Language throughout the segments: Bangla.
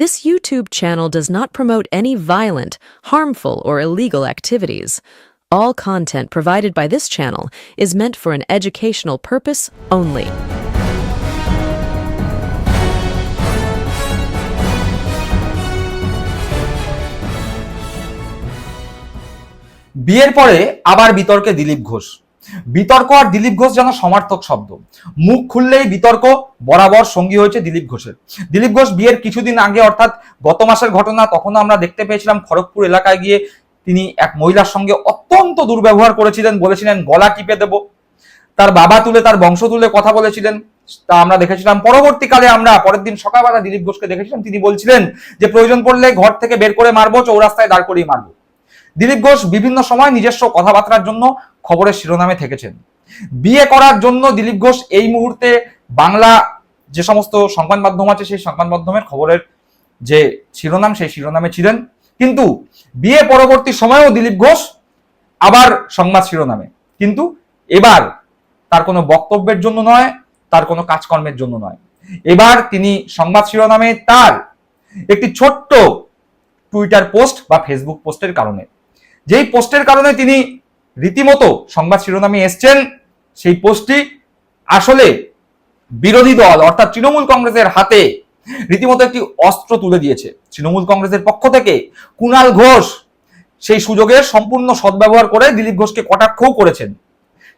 This YouTube channel does not promote any violent, harmful, or illegal activities. All content provided by this channel is meant for an educational purpose only. বিয়ের পরে আবার বিতর্কে দিলীপ ঘোষ বিতর্ক আর দিলীপ ঘোষ যেন সমার্থক শব্দ। মুখ খুললেই বিতর্ক, বরাবর সঙ্গী হয়েছে দিলীপ ঘোষের। দিলীপ ঘোষ বিয়ের কিছুদিন আগে অর্থাৎ গত মাসের ঘটনা, তখনও আমরা দেখতে পেয়েছিলাম খড়গপুর এলাকায় গিয়ে তিনি এক মহিলার সঙ্গে অত্যন্ত দুর্ব্যবহার করেছিলেন, বলেছিলেন, গলা টিপে দেব। তার বাবা তুলে, তার বংশ তুলে কথা বলেছিলেন। তা আমরা দেখেছিলাম। পরবর্তীকালে আমরা, পরের দিন সকালবেলা দিলীপ ঘোষকে দেখেছিলাম, তিনি বলছিলেন যে, প্রয়োজন পড়লে ঘর থেকে বের করে মারবো, চৌরাস্তায় দাঁড় করিয়ে মারবো। দিলীপ ঘোষ বিভিন্ন সময় নিজস্ব কথাবার্তার জন্য খবরের শিরোনামে থেকেছেন। বিয়ে করার জন্য দিলীপ ঘোষ এই মুহূর্তে বাংলা যে সমস্ত সংবাদ মাধ্যম আছে, সেই সংবাদ মাধ্যমের খবরের যে শিরোনাম, সেই শিরোনামে ছিলেন। কিন্তু বিয়ে পরবর্তী সময়েও দিলীপ ঘোষ আবার সংবাদ শিরোনামে। কিন্তু এবার তার কোনো বক্তব্যের জন্য নয়, তার কোনো কাজকর্মের জন্য নয়। এবার তিনি সংবাদ শিরোনামে তার একটি ছোট্ট টুইটার পোস্ট বা ফেসবুক পোস্টের কারণে। যেই পোস্টের কারণে তিনি রীতিমতো সংবাদ শিরোনামে এসছেন, সেই পোস্টটি আসলে বিরোধী দল, অর্থাৎ তৃণমূল কংগ্রেসের হাতে রীতিমতো একটি অস্ত্র তুলে দিয়েছে। তৃণমূল কংগ্রেসের পক্ষ থেকে কুণাল ঘোষ সেই সুযোগের সম্পূর্ণ সদ্ব্যবহার করে দিলীপ ঘোষকে কটাক্ষও করেছেন।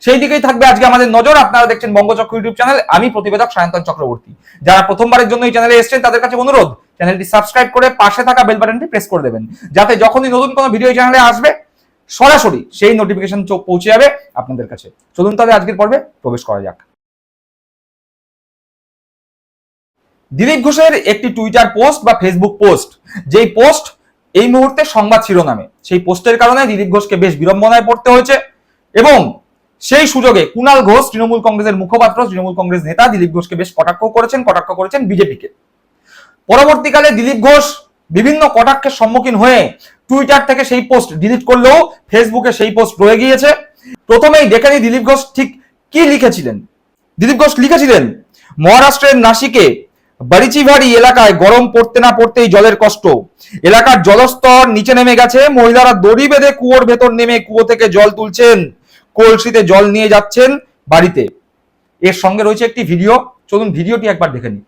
সেই দিকেই থাকবে আজকে আমাদের নজর। আপনারা দেখছেন বঙ্গচক্র ইউটিউব চ্যানেল। আমি প্রতিবেদক সায়ন্তন চক্রবর্তী। যারা প্রথমবারের জন্য এই চ্যানেলে এসেছেন, তাদের কাছে অনুরোধ, চ্যানেলটি সাবস্ক্রাইব করে পাশে থাকা বেল বাটনটি প্রেস করে দেবেন। যাতে যখনই নতুন কোনো ভিডিও চ্যানেলে আসবে সরাসরি সেই নোটিফিকেশন পৌঁছে যাবে আপনাদের কাছে। চলুন তাহলে আজকের পর্বে প্রবেশ করা যাক। দিলীপ ঘোষের একটি টুইটার পোস্ট বা ফেসবুক পোস্ট যেই পোস্ট এই মুহূর্তে সংবাদ শিরোনামে। সেই পোস্টের কারণে দিলীপ ঘোষকে বেশ বিড়ম্বনায় পড়তে হয়েছে এবং সেই সুযোগে কুণাল ঘোষ, তৃণমূল কংগ্রেসের মুখপাত্র, তৃণমূল কংগ্রেস নেতা দিলীপ ঘোষকে বেশ কটাক্ষ করেছেন কটাক্ষ করেছেন বিজেপিকে। পরবর্তীকালে দিলীপ ঘোষ বিভিন্ন কটাক্ষের সম্মুখীন হয়ে টুইটার থেকে সেই পোস্ট ডিলিট করলেও ফেসবুকে সেই পোস্ট রয়ে গিয়েছে। প্রথমেই দেখে নিই দিলীপ ঘোষ ঠিক কি লিখেছিলেন। দিলীপ ঘোষ লিখেছিলেন, মহারাষ্ট্রের নাসিকে বারিচিভারি এলাকায় গরম পড়তে না পড়তেই জলের কষ্ট। এলাকার জলস্তর নিচে নেমে গেছে, মহিলারা দড়ি বেঁধে কুয়োর ভেতর নেমে কুয়ো থেকে জল তুলছেন, কলসিতে জল নিয়ে যাচ্ছেন বাড়িতে। এর সঙ্গে রয়েছে একটি ভিডিও, চলুন ভিডিওটি একবার দেখে নিই।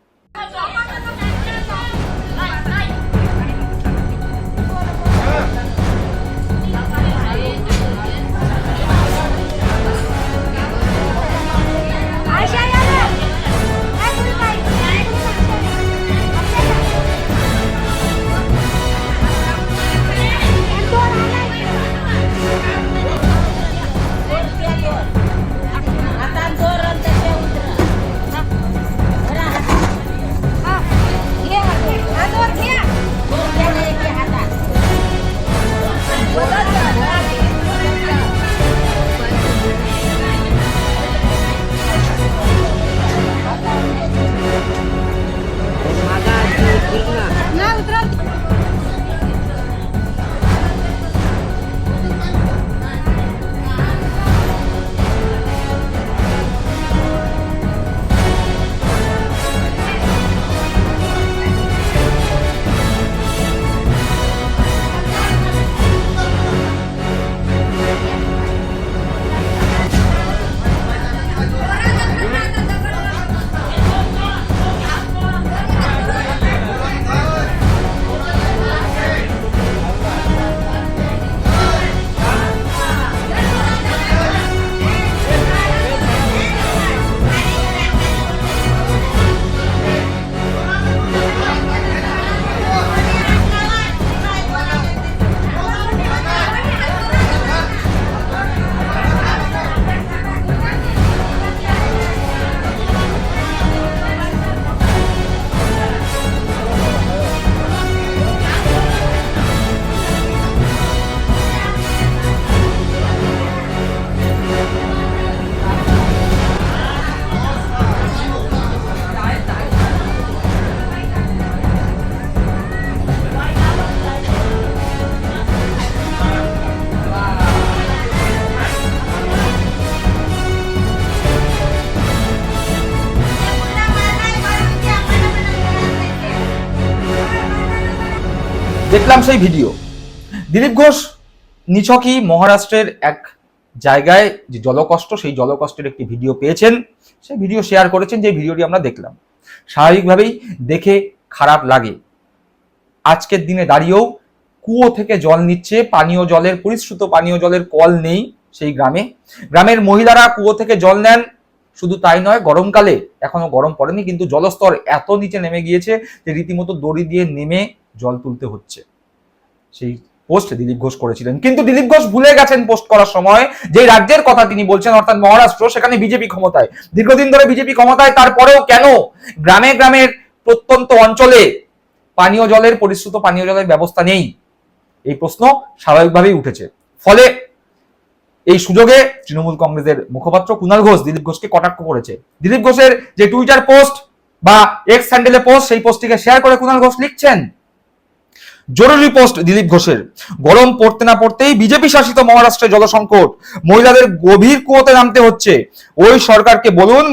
দেখলাম সেই ভিডিও। দিলীপ ঘোষ নিছকই মহারাষ্ট্রের এক জায়গায় যে জলকষ্ট, সেই জলকষ্টের একটি ভিডিও পেয়েছেন। সেই ভিডিও শেয়ার করেছেন, যে ভিডিওটি আমরা দেখলাম। স্বাভাবিকভাবেই দেখে খারাপ লাগে। আজকের দিনে দাঁড়িয়েও কুয়ো থেকে জল নিচ্ছে, পানীয় জলের, পরিশ্রুত পানীয় জলের কল নেই সেই গ্রামে। গ্রামের মহিলারা কুয়ো থেকে জল নেন, শুধু তাই নয়, গরমকালে, এখনও গরম পড়েনি, কিন্তু জলস্তর এত নিচে নেমে গিয়েছে যে রীতিমতো দড়ি দিয়ে নেমে জল তুলতে হচ্ছে। সেই পোস্ট দিলীপ ঘোষ করেছিলেন। কিন্তু দিলীপ ঘোষ ভুলে গেছেন পোস্ট করার সময়। যে রাজ্যের কথা তিনি বলছেন, অর্থাৎ মহারাষ্ট্র, সেখানে বিজেপি ক্ষমতায়। দীর্ঘদিন ধরে বিজেপি ক্ষমতায়, তারপরেও কেন গ্রামে গ্রামের প্রত্যন্ত অঞ্চলে পানীয় জলের পরিশ্রুত পানীয় জলের ব্যবস্থা নেই? এই প্রশ্ন স্বাভাবিকভাবেই উঠেছে। ফলে এই সুযোগে তৃণমূল কংগ্রেসের মুখপাত্র কুণাল ঘোষ দিলীপ ঘোষকে কটাক্ষ করেছে। দিলীপ ঘোষের যে টুইটার পোস্ট বা এক্স হ্যান্ডেলে পোস্ট সেই পোস্টটিকে শেয়ার করে কুণাল ঘোষ লিখছেন। জরুরি পোস্ট দিলীপ ঘোষের। গরম পড়তে না পড়তেই বিজেপি শাসিত মহারাষ্ট্রে জলসংকট। মহিলাদের গভীর কুয়োতে নামতে হচ্ছে। ওই সরকারকে বলুন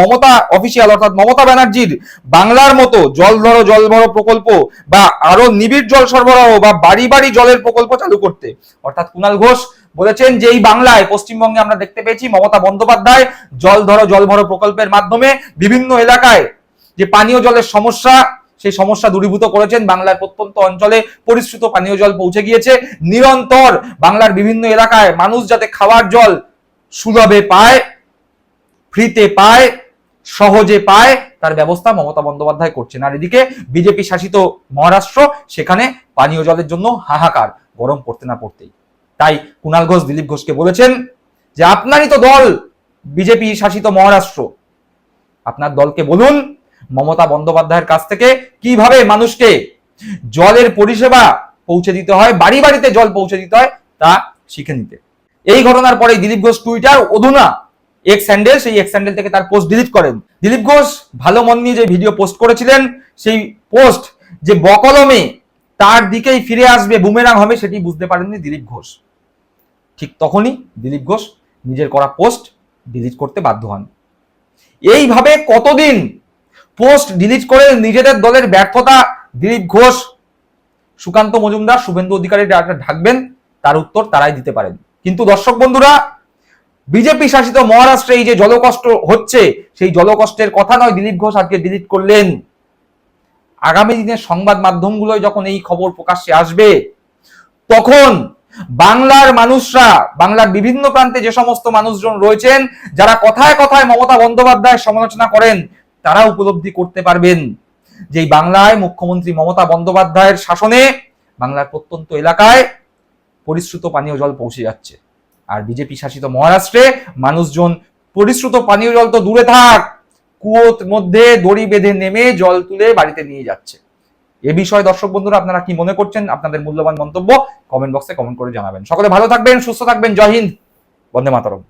মমতা অফিসিয়াল অর্থাৎ মমতা ব্যানার্জির বাংলার মতো জল ধরো, জল ভরো প্রকল্প বা আরও নিবিড় জল সরবরাহ বা বাড়ি বাড়ি জলের প্রকল্প চালু করতে। অর্থাৎ কুণাল ঘোষ বলেছেন যে এই বাংলায়, পশ্চিমবঙ্গে আমরা দেখতে পেয়েছি মমতা বন্দ্যোপাধ্যায় জল ধরো, জল ভরো প্রকল্পের মাধ্যমে বিভিন্ন এলাকায় যে পানীয় জলের সমস্যা সেই সমস্যা দূরীভূত করেছেন বাংলার প্রত্যন্ত অঞ্চলে পরিশ্রুত পানীয় জল পৌঁছে গিয়েছে। নিরন্তর বাংলার বিভিন্ন এলাকায় মানুষ যাতে খাওয়ার জল সুলভে পায়, ফ্রিতে পায়, সহজে পায়, তার ব্যবস্থা মমতা বন্দ্যোপাধ্যায় করছেন। আর এদিকে বিজেপি শাসিত মহারাষ্ট্র, সেখানে পানীয় জলের জন্য হাহাকার, গরম পড়তে না পড়তেই। তাই কুণাল ঘোষ, দিলীপ ঘোষকে বলেছেন যে, আপনারই তো দল বিজেপি শাসিত মহারাষ্ট্র। আপনার দলকে বলুন মমতা বন্দ্যোপাধ্যায়ের কাছ থেকে কীভাবে মানুষকে জলের পরিষেবা পৌঁছে দিতে হয়, বাড়ি বাড়িতে জল পৌঁছে দিতে হয়, তা শিখে নিতে। এই ঘটনার পরে দিলীপ ঘোষ টুইটার, অধুনা এক্স হ্যান্ডেল সেই এক্স হ্যান্ডেল থেকে তার পোস্ট ডিলিট করেন। দিলীপ ঘোষ ভালো মন নিয়ে যে ভিডিও পোস্ট করেছিলেন, সেই পোস্ট যে বকলমে তার দিকেই ফিরে আসবে বুমেরাং হবে, সেটি বুঝতে পারেননি দিলীপ ঘোষ। ঠিক তখনই দিলীপ ঘোষ নিজের করা পোস্ট ডিলিট করতে বাধ্য হন। এইভাবে কতদিন পোস্ট ডিলিট করে নিজেদের দলের ব্যর্থতা, দিলীপ ঘোষ, সুকান্ত মজুমদার, শুভেন্দু অধিকারী যারা ঢাকবেন, তার উত্তর তারাই দিতে পারেন। কিন্তু দর্শক বন্ধুরা, বিজেপি শাসিত মহারাষ্ট্রে এই যে জলকষ্ট হচ্ছে, সেই জলকষ্টের কথা নয় দিলীপ ঘোষ আজকে ডিলিট করলেন। আগামী দিনের সংবাদ মাধ্যমগুলোয় যখন এই খবর প্রকাশ্যে আসবে, তখন বাংলার মানুষরা, বাংলার বিভিন্ন প্রান্তে যে সমস্ত মানুষজন রয়েছেন, যারা কথায় কথায় মমতা বন্দ্যোপাধ্যায়ের সমালোচনা করেন তারা উপলব্ধি করতে পারবেন যে বাংলায় মুখ্যমন্ত্রী মমতা বন্দ্যোপাধ্যায়ের শাসনে বাংলার প্রত্যন্ত এলাকায় পরিশ্রুত পানীয় জল পৌঁছে যাচ্ছে। আর বিজেপি শাসিত মহারাষ্ট্রে মানুষজন, পরিশ্রুত পানীয় জল তো দূরে থাক, কুয়োর মধ্যে দড়ি বেঁধে নেমে জল তুলে বাড়িতে নিয়ে যাচ্ছে। এ বিষয়ে দর্শক বন্ধুরা, আপনারা কি মনে করছেন? আপনাদের মূল্যবান মন্তব্য কমেন্ট বক্সে কমেন্ট করে জানাবেন। সকলে ভালো থাকবেন, সুস্থ থাকবেন। জয় হিন্দ। বন্দে মাতরম।